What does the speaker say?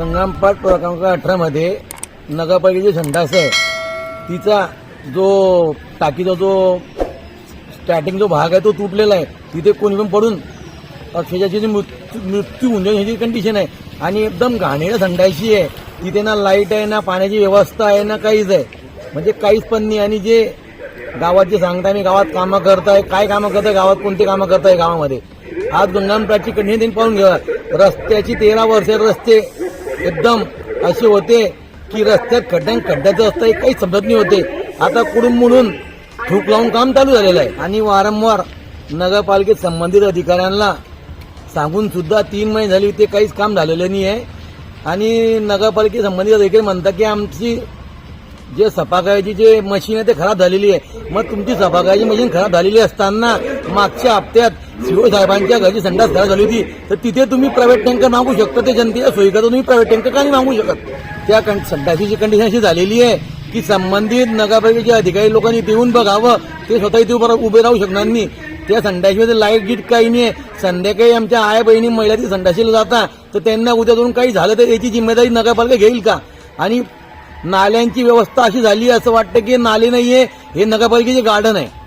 प्रणामपाठ क्रमांक अठरामध्ये नगरपालिकेची संडास आहे तिचा जो टाकीचा जो स्टार्टिंग जो भाग आहे तो तुटलेला आहे. तिथे कोणी पण पडून अक्षरशः मृत्यू मृत्यू होऊन जाईल ह्याची कंडिशन आहे. आणि एकदम घाणेरडं संडाशी आहे. तिथे ना लाइट आहे ना पाण्याची व्यवस्था आहे ना काहीच आहे. म्हणजे काहीच पण नाही. आणि जे गावात जे सांगताय मी गावात कामं करताय काय कामं करताय गावात कोणते कामं करताय गावामध्ये. आज गंगामप्राची कंडिशन त्यांनी पाहून घ्या रस्त्याची तेरा वर्ष रस्ते एकदम असे होते की रस्त्यात खड्ड्यां खड्ड्याचं असतं काही समजत नाही होते. आता कुडून मुडून ठूक लावून काम चालू झालेलं आहे. आणि वारंवार नगरपालिकेत संबंधित अधिकाऱ्यांना सांगून सुद्धा तीन महिने झाली ते काहीच काम झालेलं नाही आहे. आणि नगरपालिके संबंधित अधिकारी म्हणतात की आमची जे सफाकायची जे मशीन आहे ते खराब झालेली आहे. मग तुमची सफाकायची मशीन खराब झालेली असताना मागच्या हप्त्यात सीओ साहेबांच्या घरची संडास खराब झाली होती. तर तिथे तुम्ही प्रायव्हेट टँकर मागू शकता ते जनतेच्या सोयीकरता तुम्ही प्रायव्हेट टँकर का नाही मागू शकत? त्या कं- संडासीची कंडिशन अशी झालेली आहे की संबंधित नगरपालिकेच्या अधिकारी लोकांनी देऊन बघावं. ते स्वतः इथे उभं उभे राहू शकणार नाही. त्या संडाशीमध्ये लाइट गीट काही नाही आहे. संध्याकाळी आमच्या आया बहिणी महिला ती संडाशीला जातात. तर त्यांना उद्या जाऊन काही झालं तर याची जिम्मेदारी नगरपालिका घेईल का? आणि नाल्यांची व्यवस्था अशी झाली आहे असं वाटतं की नाले नाहीये. हे नगरपालिकेचे गार्डन आहे.